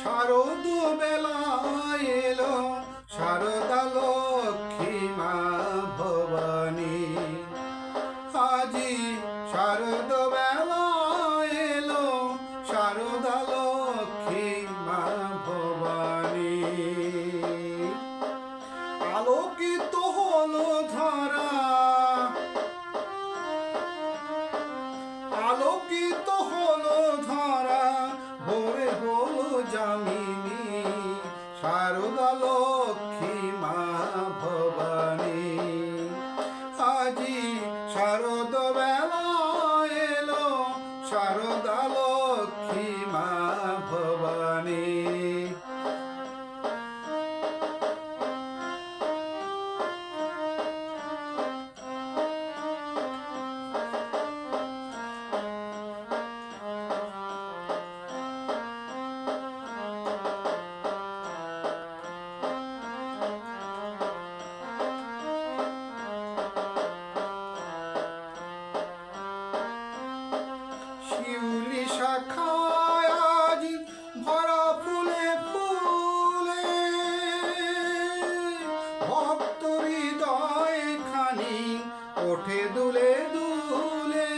শারদ বেলা এলো শারদা লক্ষ্মী মা ভবানী। আজি শারদ ওঠে দুলে দুলে।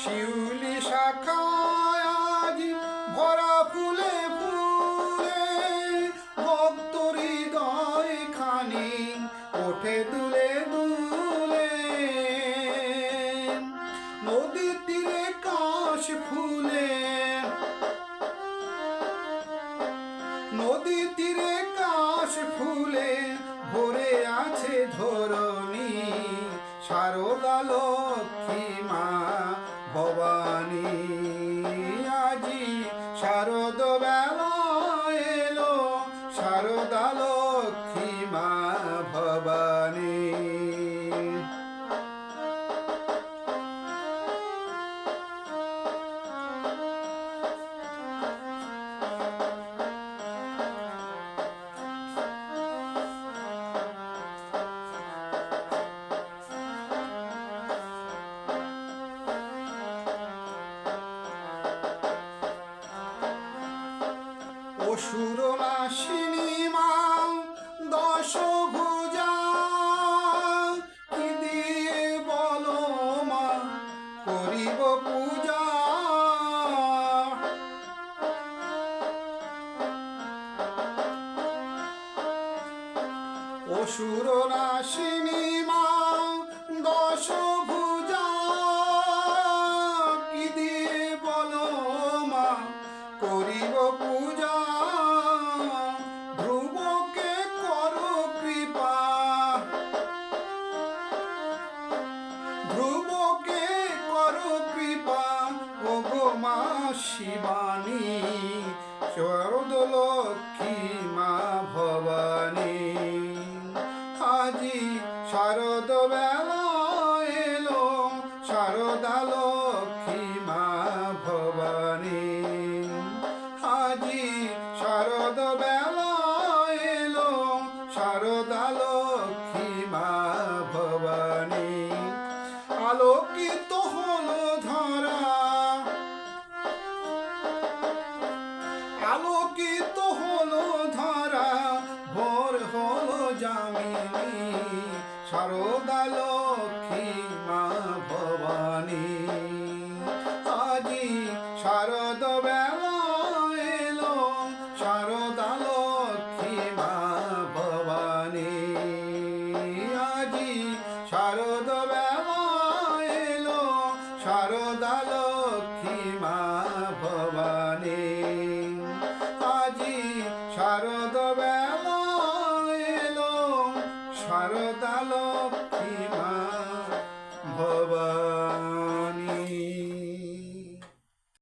শিউলি শাখায় আজ ভরা ফুলে ফুলে, ভক্ত হৃদয় খানি ওঠে দুলে দুলে। নদীর তীরে কাশ ফুলে ধরণী সারদা লক্ষ্মী মা। অসুর নাশিনী মা দশ ভুজা। কি দিয়ে বলো মা করিব পূজা। অসুর নাশিনী শরদ লক্ষ্মী মা ভবানী। আজি শারদ বেলা এলো শারদা লক্ষ্মী মা ভবানী। আজি শারদ বেলা এলো শারদা আলোকিত হলো ধরা, ভোর হলো জামিনী লক্ষ্মী মা ভবানী। আজি শারদ বেলা এলো শারদা লক্ষ্মী মা ভবানী। আজি শারদ বেলা এলো শারদা সারদাল ভবা